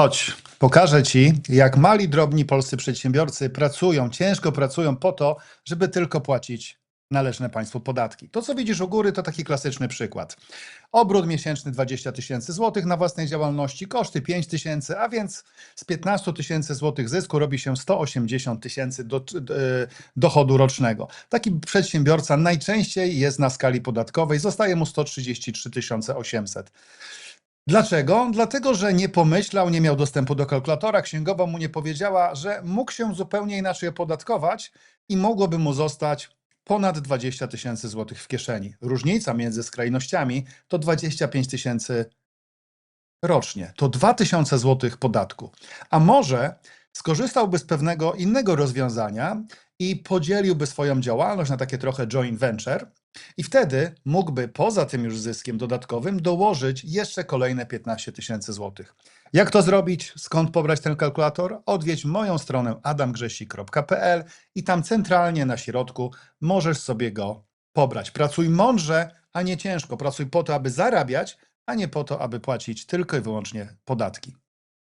Chodź, pokażę Ci, jak mali, drobni polscy przedsiębiorcy pracują, ciężko pracują po to, żeby tylko płacić należne państwu podatki. To, co widzisz u góry, to taki klasyczny przykład. Obrót miesięczny 20 tysięcy złotych na własnej działalności, koszty 5 tysięcy, a więc z 15 tysięcy złotych zysku robi się 180 tysięcy do, do, dochodu rocznego. Taki przedsiębiorca najczęściej jest na skali podatkowej, zostaje mu 133 800. Dlaczego? Dlatego, że nie pomyślał, nie miał dostępu do kalkulatora, księgowa mu nie powiedziała, że mógł się zupełnie inaczej opodatkować i mogłoby mu zostać ponad 20 tysięcy złotych w kieszeni. Różnica między skrajnościami to 25 tysięcy rocznie. To 2000 złotych podatku. A może skorzystałby z pewnego innego rozwiązania i podzieliłby swoją działalność na takie trochę joint venture i wtedy mógłby poza tym już zyskiem dodatkowym dołożyć jeszcze kolejne 15 tysięcy złotych. Jak to zrobić? Skąd pobrać ten kalkulator? Odwiedź moją stronę adamgrzesik.pl i tam centralnie na środku możesz sobie go pobrać. Pracuj mądrze, a nie ciężko. Pracuj po to, aby zarabiać, a nie po to, aby płacić tylko i wyłącznie podatki.